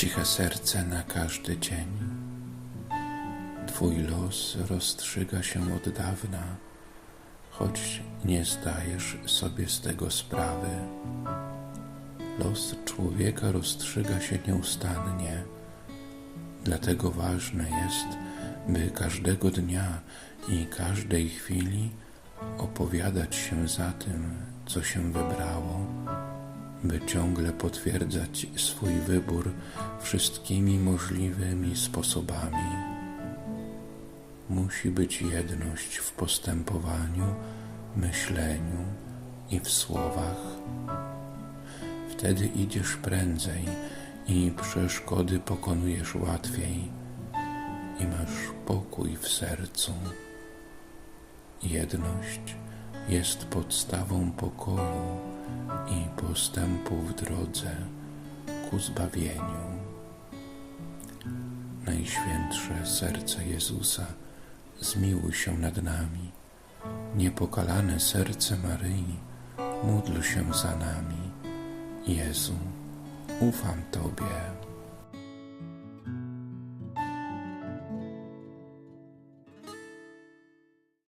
ciche serce na każdy dzień. Twój los rozstrzyga się od dawna, choć nie zdajesz sobie z tego sprawy. Los człowieka rozstrzyga się nieustannie, dlatego ważne jest, by każdego dnia i każdej chwili opowiadać się za tym, co się wybrało, by ciągle potwierdzać swój wybór wszystkimi możliwymi sposobami. Musi być jedność w postępowaniu, myśleniu i w słowach. Wtedy idziesz prędzej i przeszkody pokonujesz łatwiej i masz pokój w sercu. Jedność jest podstawą pokoju i postępu w drodze ku zbawieniu. Najświętsze serce Jezusa, zmiłuj się nad nami. Niepokalane serce Maryi, módl się za nami. Jezu, ufam Tobie.